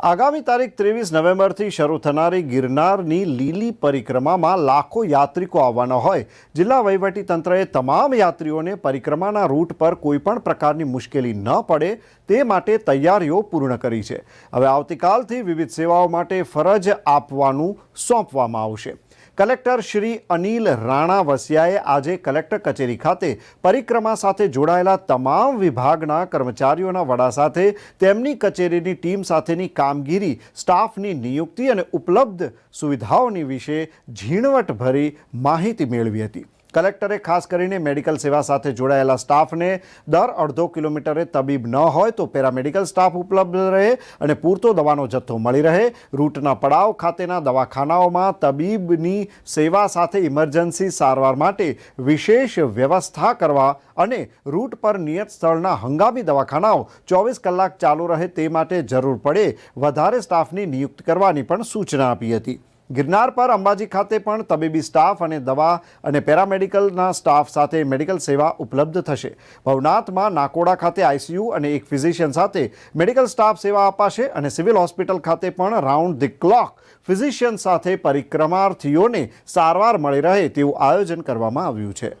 આગામી તારીખ ત્રેવીસ નવેમ્બરથી શરૂ થનારી ગિરનારની લીલી પરિક્રમામાં લાખો યાત્રિકો આવવાના હોય. જિલ્લા વહીવટી તંત્રએ તમામ યાત્રીઓને પરિક્રમાના રૂટ પર કોઈપણ પ્રકારની મુશ્કેલી ન પડે તે માટે તૈયારીઓ પૂર્ણ કરી છે. હવે આવતીકાલથી વિવિધ સેવાઓ માટે ફરજ આપવાનું સોંપવામાં આવશે. કલેક્ટર શ્રી અનિલ રાણા વસિયાએ આજે કલેક્ટર કચેરી ખાતે પરિક્રમા સાથે જોડાયેલા તમામ વિભાગના કર્મચારીઓના વડા સાથે તેમની કચેરીની ટીમ સાથેની કામગીરી, સ્ટાફની નિયુક્તિ અને ઉપલબ્ધ સુવિધાઓની વિશે ઝીણવટભરી માહિતી મેળવી હતી. કલેક્ટરે ખાસ કરીને મેડિકલ સેવા સાથે જોડાયેલા સ્ટાફને દર અડધો કિલોમીટરે તબીબ ન હોય તો પેરામેડિકલ સ્ટાફ ઉપલબ્ધ રહે અને પૂરતો દવાનો જથ્થો મળી રહે. રૂટના પડાવ ખાતેના દવાખાનાઓમાં તબીબની સેવા સાથે ઇમરજન્સી સારવાર માટે વિશેષ વ્યવસ્થા કરવા અને રૂટ પર નિયત સ્થળના હંગામી દવાખાનાઓ ચોવીસ કલાક ચાલુ રહે તે માટે જરૂર પડે. વધારે સ્ટાફની નિયુક્ત કરવાની પણ સૂચના આપી હતી. ગિરનાર પર અંબાજી ખાતે પણ તબીબી સ્ટાફ અને દવા અને પેરામેડિકલના સ્ટાફ સાથે મેડિકલ સેવા ઉપલબ્ધ થશે. ભવનાથમાં નાકોડા ખાતે આઈસીયુ અને એક ફિઝિશિયન સાથે મેડિકલ સ્ટાફ સેવા અપાશે અને સિવિલ હોસ્પિટલ ખાતે પણ રાઉન્ડ ધી ક્લોક ફિઝિશિયન સાથે પરિક્રમાર્થીઓને સારવાર મળી રહે તેવું આયોજન કરવામાં આવ્યું છે.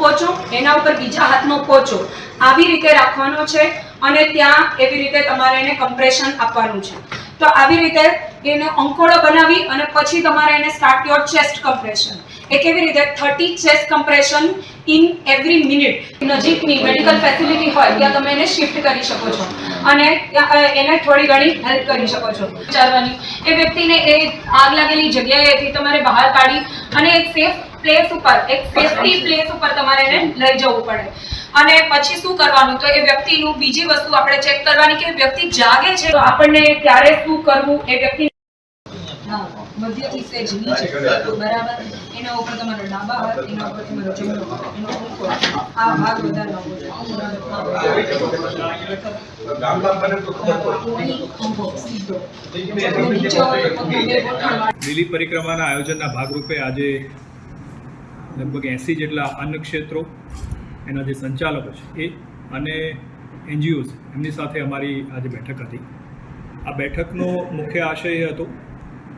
પોચો, એના ઉપર બીજા હાથનો પોચો આવી રીતે રાખવાનો છે અને ત્યાં એવી રીતે તમારે એને કમ્પ્રેશન આપવાનું છે. તો આવી રીતે એનો અંકોડો બનાવી અને પછી તમારે એને સ્ટાર્ટ યોર ચેસ્ટ કમ્પ્રેશન એ કેવી રીતે? Thirty chest compression in every minute નજીકની મેડિકલ ફેસિલિટી હોય, ત્યાં તમે એને શિફ્ટ કરી શકો છો. અને એને થોડી ઘણી હેલ્પ કરી શકો છો. વિચારવાની. એ વ્યક્તિને એ આગ લાગેલી જગ્યાએથી તમારે બહાર કાઢી અને એક સેફ પ્લેસ ઉપર, એક સેફટી પ્લેસ ઉપર તમારે એને લઈ જવું પડે. અને પછી શું કરવાનું તો એ વ્યક્તિનું બીજી વસ્તુ આપણે ચેક કરવાની કે વ્યક્તિ જાગે છે તો આપણને ક્યારે શું કરવું એ વ્યક્તિ મધ્યથી સેજ નીચે બરાબર એના ઉપર તમારો ડાબા હાથ એના ઉપર તમારો જમણો એનો ઊંચો આ ભાગ વધારે છે અહીં ઊભો, સીધો. નીચે હોય તો પગ બે ગોઠણવાળા. લીલી પરિક્રમાના આયોજનના ભાગરૂપે આજે લગભગ એંસી જેટલા અન્ન ક્ષેત્રો એના જે સંચાલકો છે એ અને એનજીઓઝ, એમની સાથે અમારી આજે બેઠક હતી. આ બેઠકનો મુખ્ય આશય એ હતો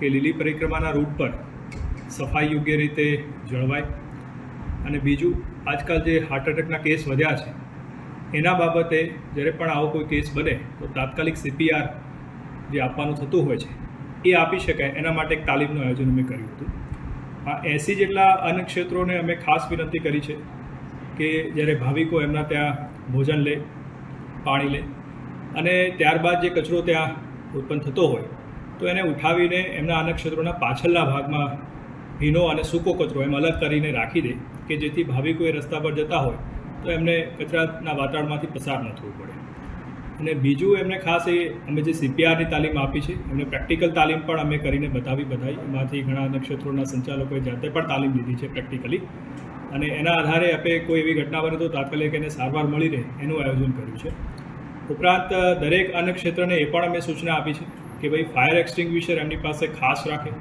કે લીલી પરિક્રમાના રૂટ પર સફાઈ યોગ્ય રીતે જળવાય અને બીજું, આજકાલ જે હાર્ટ એટેકના કેસ વધ્યા છે, એના બાબતે જ્યારે પણ આવો કોઈ કેસ બને, તો તાત્કાલિક સીપીઆર જે આપવાનું થતું હોય છે, એ આપી શકાય. એના માટે એક તાલીમનું આયોજન અમે કર્યું હતું. આ એંસી જેટલા અન્ય ક્ષેત્રોને અમે ખાસ વિનંતી કરી છે કે જ્યારે ભાવિકો એમના ત્યાં ભોજન લે, પાણી લે અને ત્યારબાદ જે કચરો ત્યાં ઉત્પન્ન થતો હોય, તો એને ઉઠાવીને એમના આના ક્ષેત્રોના પાછળના ભાગમાં ભીનો અને સૂકો કચરો એમ અલગ કરીને રાખી દે કે જેથી ભાવિકો એ રસ્તા પર જતા હોય, તો એમને કચરાના વાતાવરણમાંથી પસાર ન થવું પડે. અને બીજું એમને ખાસ એ અમે જે સીપીઆરની તાલીમ આપી છે, એમને પ્રેક્ટિકલ તાલીમ પણ અમે કરીને બતાવી બધાઈ એમાંથી ઘણા નક્ષત્રોના સંચાલકોએ જાતે પણ તાલીમ લીધી છે પ્રેક્ટિકલી. અને એના આધારે આપણે કોઈ એવી ઘટના બને તો તાત્કાલિક એને સારવાર મળી રહે એનું આયોજન કર્યું છે. ઉપરાંત દરેક અન્ન ક્ષેત્રને એ પણ અમે સૂચના આપી છે કે ભાઈ ફાયર એક્સટિંગ્વિશર એમની પાસે ખાસ રાખે.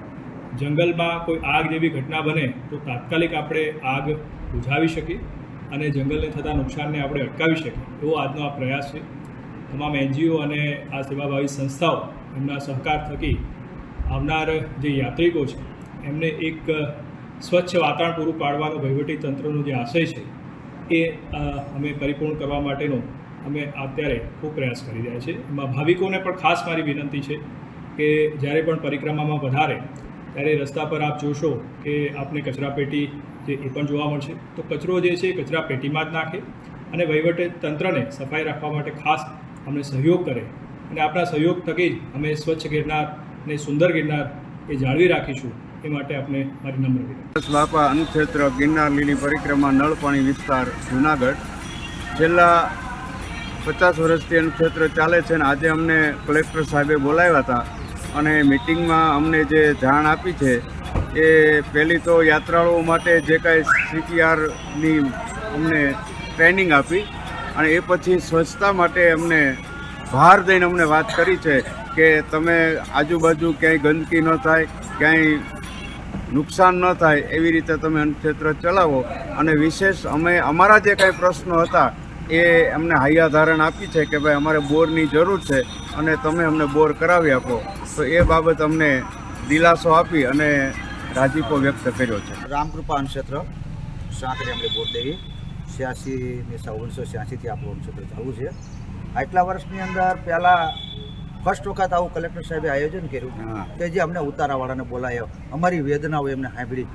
જંગલમાં કોઈ આગ જેવી ઘટના બને તો તાત્કાલિક આપણે આગ બુઝાવી શકીએ અને જંગલને થતા નુકસાનને આપણે અટકાવી શકીએ એવો આજનો આ પ્રયાસ છે. તમામ એનજીઓ અને આ સેવાભાવી સંસ્થાઓ એમના સહકાર થકી આવનાર જે યાત્રિકો છે એમને એક સ્વચ્છ વાતાવરણ પૂરું પાડવાનો વહીવટી તંત્રનો જે આશય છે, એ અમે પરિપૂર્ણ કરવા માટેનો અમે અત્યારે ખૂબ પ્રયાસ કરી રહ્યા છીએ. એમાં ભાવિકોને પણ ખાસ મારી વિનંતી છે કે જ્યારે પણ પરિક્રમામાં વધારે, ત્યારે રસ્તા પર આપ જોશો કે આપને કચરાપેટી જે એ પણ જોવા મળશે. તો કચરો જે છે એ કચરાપેટીમાં જ નાખે અને વહીવટી તંત્રને સફાઈ રાખવા માટે ખાસ અમને સહયોગ કરે. અને આપણા સહયોગ થકી જ અમે સ્વચ્છ ગિરનાર અને સુંદર ગિરનાર એ જાળવી રાખીશું એ માટે આપણે મારી નમ્ર વિનંતી. બાપા અનુક્ષેત્ર ગિરનાર લીલી પરિક્રમા નળપાણી વિસ્તાર, જુનાગઢ. છેલ્લા પચાસ વર્ષથી અનુક્ષેત્ર ચાલે છે અને આજે અમને કલેક્ટર સાહેબે બોલાવ્યા હતા અને મિટિંગમાં અમને જે જાણ આપી છે, એ પહેલી તો યાત્રાળુઓ માટે જે કાંઈ સીપીઆરની અમને ટ્રેનિંગ આપી અને એ પછી સ્વચ્છતા માટે અમને ભાર દઈને અમને વાત કરી છે. કે તમે આજુબાજુ ક્યાંય ગંદકી ન થાય, ક્યાંય નુકસાન ન થાય એવી રીતે તમે અન્નક્ષેત્ર ચલાવો. અને વિશેષ અમે, અમારા જે કાંઈ પ્રશ્નો હતા, એ અમને હૈયા ધારણ આપી છે કે ભાઈ અમારે બોરની જરૂર છે અને તમે અમને બોર કરાવી આપો. તો એ બાબત અમને દિલાસો આપી અને રાજીપો વ્યક્ત કર્યો છે. રામકૃપા અન્નક્ષેત્ર, સાંકળી અમને બોર દેવી છ્યાસી ઓગણીસો છ્યાસીથી આપણું અન્નક્ષેત્ર ચાલુ છે. આટલા વર્ષની અંદર પહેલાં ફર્સ્ટ વખત આવું કલેક્ટર સાહેબે આયોજન કર્યું. કે જે અમને ઉતારાવાળાને બોલાયો. અમારી વેદનાઓ એમને સાંભળી.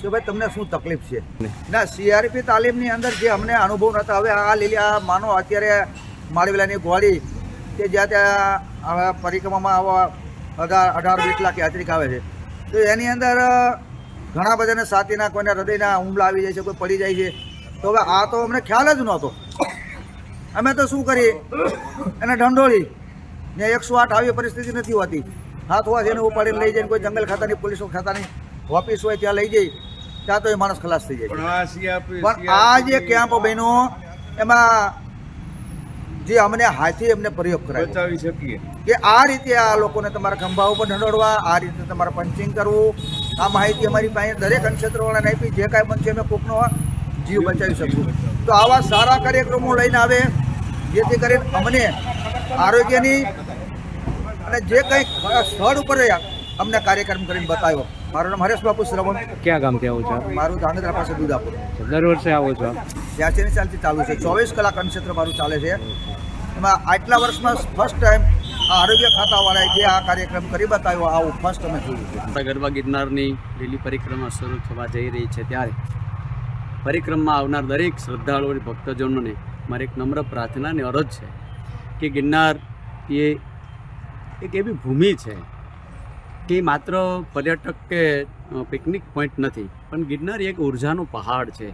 કે ભાઈ તમને શું તકલીફ છે? ના સીઆરપી તાલીમની અંદર જે અમને અનુભવ નહોતા. હવે આ લીલી આ માનો અત્યારે માળવેલાની ગોળી કે જ્યાં ત્યાં આવા પરિક્રમામાં આવા અઢાર અઢાર વીસ લાખ યાત્રિક આવે છે. તો એની અંદર ઘણા બધાને સાતીના કોઈને હૃદયના હુમલા આવી જાય છે કોઈ પડી જાય છે. તો હવે આ તો અમને ખ્યાલ જ નહોતો. અમે તો શું કરીએ? એને ઢંઢોળી. ને એકસો આઠ આવી પરિસ્થિતિ નથી હોતી. હાથ હોય જેને ઉપાડીને લઈ જાય કોઈ જંગલ ખાતાની પોલીસ ખાતાની ઓફિસ હોય ત્યાં લઈ જાય ત્યાં તો એ માણસ ખલાસ થઈ જાય. પણ આ જે કેમ્પ બન્યો એમાં જે અમને હાથી એમને પ્રયોગ કરાય. બચાવી શકીએ. કે આ રીતે આ લોકોને તમારા ખંભા ઉપર ઢંઢોળવા આ રીતે તમારે પંચિંગ કરવું આ માહિતી અમારી પાસે દરેક અંક્ષેત્રવાળાને આપી જે કાંઈ છે અમે કોકનો જીવ બચાવી શકશું. તો આવા સારા કાર્યક્રમો લઈને આવે જેથી કરીને અમને આરોગ્યની અને જે કંઈ સ્થળ ઉપર રહ્યા અમને કાર્યક્રમ કરીને બતાવ્યો. મારું નામ હરેશ બાપુ શ્રવણ. ક્યાં ગામથી આવો છો? મારું ધાંગધ્રા પાસે દુધાપુર દર વર્ષે આવો છો? ત્યાંથી ને ચાલતી ચાલુ છે. ચોવીસ કલાક અનક્ષેત્ર મારું ચાલે છે. એમાં આટલા વર્ષમાં ફર્સ્ટ ટાઈમ આરોગ્ય ખાતાવાળાએ જે આ કાર્યક્રમ કરી બતાવ્યો આવું ફર્સ્ટ અમે જોયું છે. ગરબા ગિરનારની લીલી પરિક્રમા શરૂ થવા જઈ રહી છે ત્યારે. પરિક્રમમાં આવનાર દરેક શ્રદ્ધાળુઓ અને ભક્તજનોને મારી એક નમ્ર પ્રાર્થના અને અરજ છે કે ગિરનાર એ એક એવી ભૂમિ છે કે માત્ર પર્યટક કે પિકનિક પોઈન્ટ નથી, પણ ગિરનાર એક ઉર્જાનો પહાડ છે.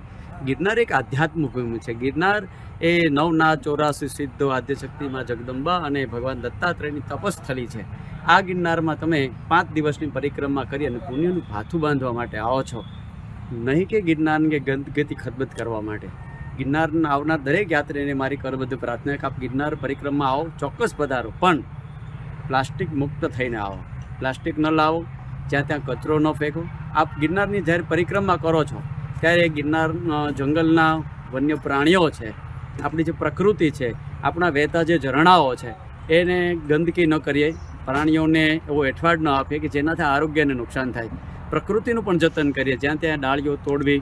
ગિરનાર એક આધ્યાત્મિક ભૂમિ છે. ગિરનાર એ નવના ચોરાસી, સિદ્ધો, આદ્યશક્તિમાં જગદંબા અને ભગવાન દત્તાત્રેયની તપસ્થલી છે. આ ગિરનારમાં તમે પાંચ દિવસની પરિક્રમા કરી અને પુણ્યનું ભાથું બાંધવા માટે આવો છો. નહીં કે ગિરનારને કે ગંદકીથી ખતબત કરવા માટે. ગિરનારના આવનાર દરેક યાત્રીને મારી કરબદ્ધ પ્રાર્થના કે આપ ગિરનાર પરિક્રમા આવો, ચોક્કસ પધારો. પણ પ્લાસ્ટિક મુક્ત થઈને આવો. પ્લાસ્ટિક ન લાવો, જ્યાં ત્યાં કચરો ન ફેંકો. આપ ગિરનારની જ્યારે પરિક્રમા કરો છો, ત્યારે ગિરનાર જંગલના વન્ય પ્રાણીઓ છે, આપણી જે પ્રકૃતિ છે, આપણા વહેતા જે ઝરણાઓ છે, એને ગંદકી ન કરીએ. પ્રાણીઓને એવો એઠવાડ ન આપીએ કે જેનાથી આરોગ્યને નુકસાન થાય. પ્રકૃતિનું પણ જતન કરીએ, જ્યાં ત્યાં ડાળીઓ તોડવી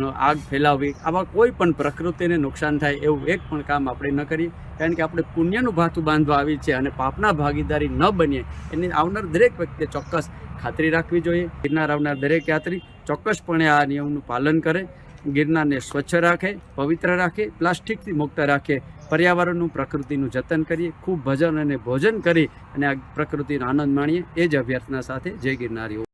આગ ફેલાવવી, આવા કોઈ પણ પ્રકૃતિને નુકસાન થાય એવું એક પણ કામ આપણે ન કરીએ. કારણ કે આપણે પુણ્યનું ભાથું બાંધવા આવી છે અને પાપના ભાગીદારી ન બનીએ એની આવનાર દરેક વ્યક્તિએ ચોક્કસ ખાતરી રાખવી જોઈએ. ગિરનાર આવનાર દરેક યાત્રી ચોક્કસપણે આ નિયમનું પાલન કરે, ગિરનારને સ્વચ્છ રાખે, પવિત્ર રાખે, પ્લાસ્ટિકથી મુક્ત રાખે. પર્યાવરણનું, પ્રકૃતિનું જતન કરીએ, ખૂબ ભજન અને ભોજન કરી અને આ પ્રકૃતિનો આનંદ માણીએ. એ જ અભ્યર્થના સાથે જય ગિરનારીઓ.